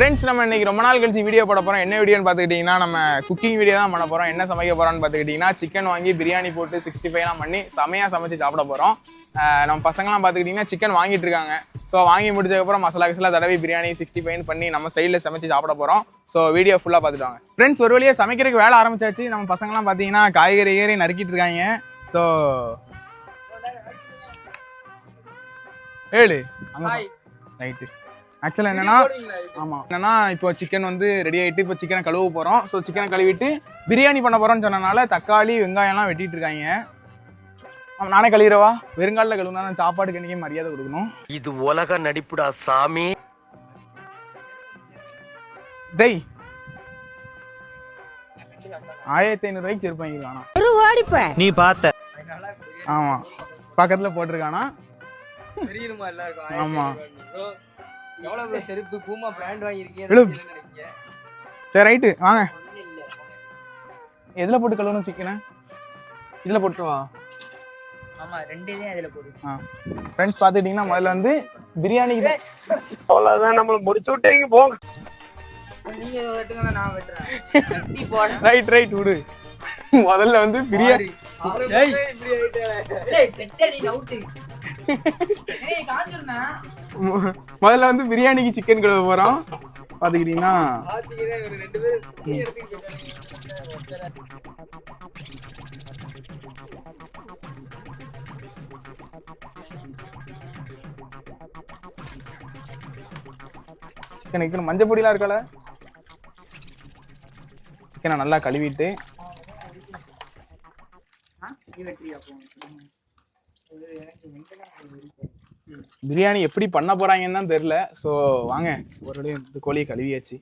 Friends நம்ம இன்னைக்கு ரொம்ப நாள் கழிச்சு வீடியோ போட போறோம். என்ன வீடியோன்னு பார்த்துக்கிட்டிங்கன்னா நம்ம குக்கிங் வீடியோ தான் பண்ண போறோம். என்ன சமைக்க போறோம்னு பார்த்துக்கிட்டிங்கன்னா சிக்கன் வாங்கி பிரியாணி போட்டு சிக்ஸ்டி ஃபைவ்லாம் பண்ணி செமையா சமைச்சு சாப்பிட போறோம். ஆஹ் நம்ம பசங்களாம் பார்த்துக்கிட்டிங்கன்னா சிக்கன் வாங்கிட்டு இருக்காங்க. ஸோ வாங்கி முடிச்சதுக்கப்புறம் மசாலா கிசலா தடவி பிரியாணி சிக்ஸ்டி ஃபைவ் பண்ணி நம்ம ஸ்டைலில் சமைச்சு சாப்பிட போறோம். ஸோ வீடியோ ஃபுல்லாக பார்த்துட்டு வாங்க. ஃப்ரெண்ட்ஸ் ஒரு வழியாக சமைக்கிறதுக்கு வேலை ஆரம்பிச்சாச்சு. நம்ம பசங்களாம் பார்த்தீங்கன்னா காய்கறி கீரை நறுக்கிட்டு இருக்காங்க. ஸோ ஏழு. ரைட்டு ஆக்சுவலாக என்னன்னா ஆமாம் என்னன்னா இப்போ சிக்கன் வந்து ரெடி ஆகிட்டு இப்போ சிக்கனை கழுவ போகிறோம் ஸோ சிக்கனை கழுவிட்டு பிரியாணி பண்ண போகிறோம்னு சொன்னனால தக்காளி வெங்காயம்லாம் வெட்டிட்டு இருக்காங்க. நானே கழுவிடவா? வெறுங்காலில் கழுவுனா நான் சாப்பாடுக்கு மரியாதை கொடுக்கணும்? இது உலக நடிப்புடா சாமி. டேய். ஆயிரத்தி ஐநூறுரூவாய்க்கு செருப்பு வாங்கிருக்கானா ஒரு ஓடிப்ப நீ பார்த்த. ஆமாம் பக்கத்தில் போட்டிருக்கானா? தெரியுமா எல்லாருக்கும். ஆமா. ப்ரோ எவ்வளவு செருப்பு பூமா பிராண்ட் வாங்கியிருக்கீங்க சரி ரைட்டு வாங்க. எதில் போட்டு கழுவணும் சிக்கனை இதில் போட்டுருவா ஆமா ரெண்டு இதே அதுல போடு. ஆ. ஃப்ரெண்ட்ஸ் பார்த்துக்கிட்டிங்கன்னா முதல்ல வந்து பிரியாணிக்கு தான் அவ்வளவுதான் நம்மள முடிச்சு விட்டீங்க போங்க நீங்க இதை வெட்டுங்க நான் வெட்டுறேன். ரைட் ரைட் விடு. முதல்ல வந்து பிரியாணி. ஏய். செட்டடி நவுட்டு ஏய் காஞ்சிருண்ணா. மு- முதல்ல வந்து பிரியாணிக்கு சிக்கன் கழுவ போறோம். பாத்துக்கிட்டீங்கன்னா சிக்கன் வைக்கணும் மஞ்சள் பொடிலாம் இருக்கல சிக்கனை நல்லா கழுவிட்டு இது எனக்கு. பிரியாணி எப்படி பண்ண போறாங்கன்னு தான் தெரியல. ஸோ வாங்க ஒரு இந்த கோழியை கழுவியாச்சு.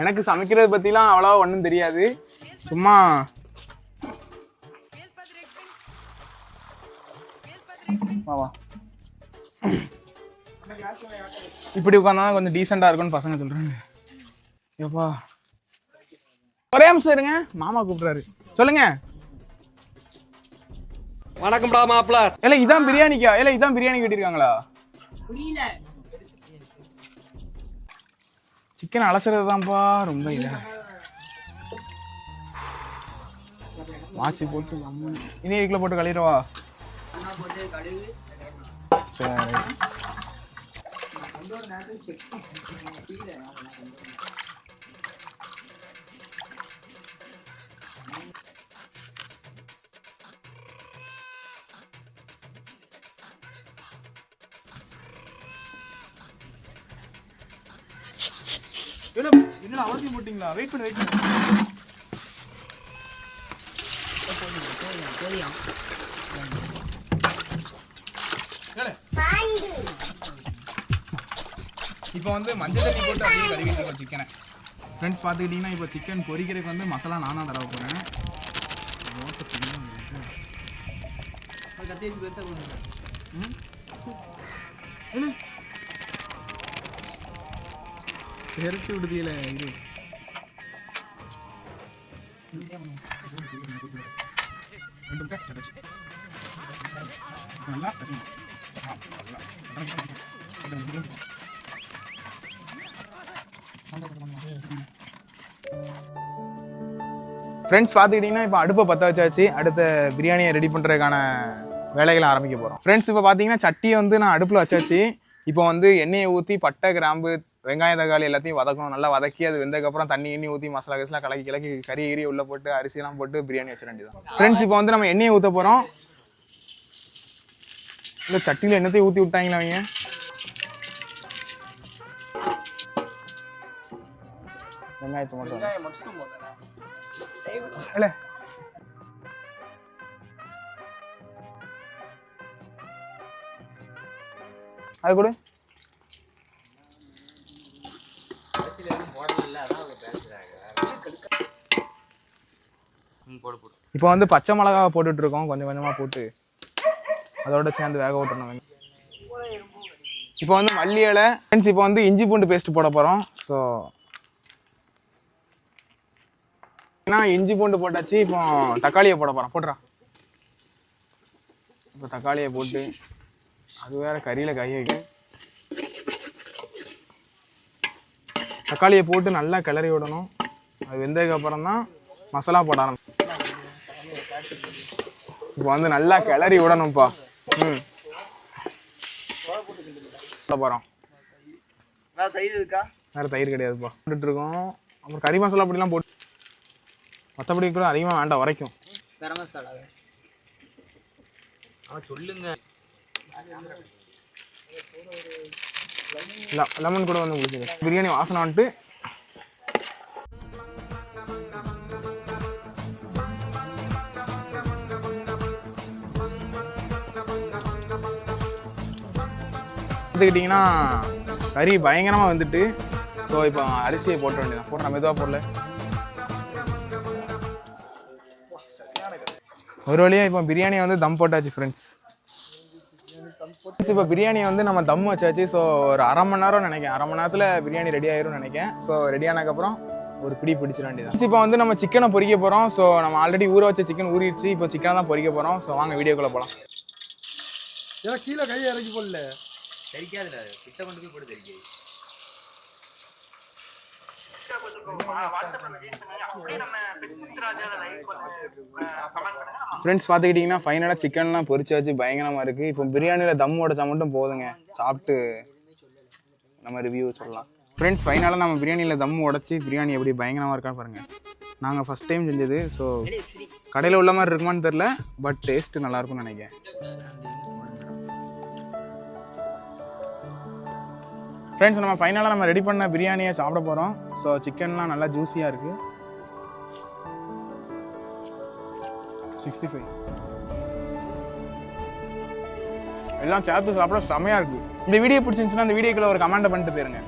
எனக்கு சமைக்கிறது பத்திலாம் அவ்வளோவா ஒன்றும் தெரியாது. சும்மா வா வா. இப்படி உட்காந்தா கொஞ்சம் டீசெண்டாக இருக்கும்னு பசங்க சொல்றாங்க. எப்பா? ஒரே நிமிஷம் இருங்க. மாமா கூப்பிடுறாரு. சொல்லுங்க. வணக்கம்டா மாப்பிள இல்ல இதான் பிரியாணிக்கா? இல்ல இதான் பிரியாணி கட்டிருக்காங்களா புரியல. சிக்கன் அலசுறது தான்ப்பா ரொம்ப இதா. வாட்சி போட்டு. இனி இதுக்குள்ள போட்டு கழிடுவா அண்ணா போட்டு கழுவு சரி. கொஞ்சோட நேரத்தில் அவசியம் போட்டிங்களா? வெயிட் பண்ணு வெயிட் பண்ணு. ஏலே. இப்போ வந்து மஞ்சள் தண்ணி போட்டு அப்படியே கழுவிட்டு இருக்கோம் சிக்கனை ஃப்ரெண்ட்ஸ் பார்த்துக்கிட்டிங்கன்னா இப்போ சிக்கன் பொரிக்கிறதுக்கு வந்து மசாலா நானாக தடவை போகிறேன் ஒரு கத்தி வச்சு பெருசா கொடுங்க. தெரிச்சு விடுதியில இது. ஃப்ரெண்ட்ஸ் பார்த்துக்கிட்டிங்கன்னா இப்போ அடுப்பை பற்ற வச்சாச்சு. அடுத்த பிரியாணியை ரெடி பண்ணுறதுக்கான வேலைகளை ஆரம்பிக்க போகிறோம் ஃப்ரெண்ட்ஸ் இப்போ பார்த்தீங்கன்னா சட்டியை வந்து நான் அடுப்பில் வச்சாச்சு. இப்போ வந்து எண்ணெயை ஊற்றி பட்டை கிராம்பு வெங்காயம் தக்காளி எல்லாத்தையும் வதக்கணும். நல்லா வதக்கி அது வெந்ததுக்கப்புறம் தண்ணி எண்ணெய் ஊற்றி மசாலா கிசலாம் கலக்கி கிளக்கி கறி கறி உள்ளே போட்டு அரிசியெல்லாம் போட்டு பிரியாணி வச்சிட வேண்டியதான் ஃப்ரெண்ட்ஸ் இப்போ வந்து நம்ம எண்ணெயை ஊற்ற போகிறோம் இல்லை சட்டியில் என்னத்தையும் ஊற்றி விட்டாங்களா அவங்க? வெங்காயத்தை மட்டும். இல்ல அது கூட. இப்போ வந்து பச்சை மிளகா போட்டுட்டு இருக்கோம் கொஞ்சம் கொஞ்சமாக போட்டு அதோட சேர்ந்து வேக விட்டுறணும். இப்போ வந்து மல்லி இலை ஃப்ரெண்ட்ஸ் இப்போ வந்து இஞ்சி பூண்டு பேஸ்ட் போட போகிறோம் ஸோ ஏன்னா இஞ்சி பூண்டு போட்டாச்சு இப்போ தக்காளியை போட போகிறோம் போட்டுறா. இப்போ தக்காளியை போட்டு அது வேற கறியில் கை வைக்க. தக்காளியை போட்டு நல்லா கிளறி விடணும். அது வெந்ததுக்கு அப்புறம் தான் மசாலா போட ஆரம்பிச்சு இப்போ வந்து நல்லா கிளறி விடணும்ப்பா. ம். போகிறோம் தயிர் இருக்கா? வேறு தயிர் கிடையாதுப்பா. போட்டுட்டு இருக்கோம். அப்புறம் கறி மசாலா அப்படிலாம் போட்டு மற்றபடி கூட அதிகமாக வேண்டாம் வரைக்கும் கரம் மசாலா. அவன் சொல்லுங்க. லெமன் கூட வந்து முடிச்சது பிரியாணி வாசனை வந்துட்டு எடுத்துக்கிட்டிங்கன்னா கறி பயங்கரமாக வந்துட்டு ஸோ இப்போ அரிசியை போட்ட வேண்டியதான் போடுற மெதுவாக போடல. ஒரு வழியாக இப்போ பிரியாணி வந்து தம் போட்டாச்சு ஃப்ரெண்ட்ஸ் இப்போ பிரியாணியை வந்து நம்ம தம் வச்சாச்சு ஸோ ஒரு அரை மணி நேரம் நினைக்கிறேன். அரை மணி நேரத்தில் பிரியாணி ரெடி ஆயிரும்னு நினைக்கிறேன். ஸோ ரெடி ஆனதுக்கப்புறம் ஒரு பிடி பிடிச்சிட வேண்டியது இப்போ வந்து நம்ம சிக்கனை பொறிக்க போகிறோம் ஸோ நம்ம ஆல்ரெடி ஊற வச்ச சிக்கன் ஊறிடுச்சு. இப்போ சிக்கனை தான் பொறிக்க போகிறோம் ஸோ வாங்க வீடியோக்குள்ளே போகலாம் ஏன்னா கீழே கையை இறக்கி போடல. தெரிக்காதுல கிட்ட கொண்டு போய் போட்டு தெரிக்காது. ஃப்ரெண்ட்ஸ் பார்த்துக்கிட்டிங்கன்னா ஃபைனலாக சிக்கன்லாம் பொரிச்சாச்சு பயங்கரமாக இருக்குது இப்போ பிரியாணியில் தம் உடைச்சா மட்டும் போதுங்க. சாப்பிட்டு நம்ம ரிவ்யூ சொல்லலாம். ஃப்ரெண்ட்ஸ் ஃபைனலாக நம்ம பிரியாணியில் தம் உடச்சி பிரியாணி எப்படி பயங்கரமாக இருக்கான்னு பாருங்கள் நாங்கள் ஃபஸ்ட் டைம் செஞ்சது ஸோ கடையில் உள்ள மாதிரி இருக்குமான்னு தெரில பட் டேஸ்ட்டு நல்லாயிருக்கும்னு நினைக்கிறேன். ஃப்ரெண்ட்ஸ் நம்ம ஃபைனலாக நம்ம ரெடி பண்ண பிரியாணியை சாப்பிட போகிறோம் ஸோ சிக்கன்லாம் நல்லா ஜூஸியாக இருக்குது சிக்ஸ்டி ஃபைவ் எல்லாம் சேர்த்து சாப்பிட செமையாக இருக்குது இந்த வீடியோ பிடிச்சிருந்துச்சுன்னா இந்த வீடியோக்குள்ள ஒரு கமெண்ட் பண்ணிட்டு போயிருங்க.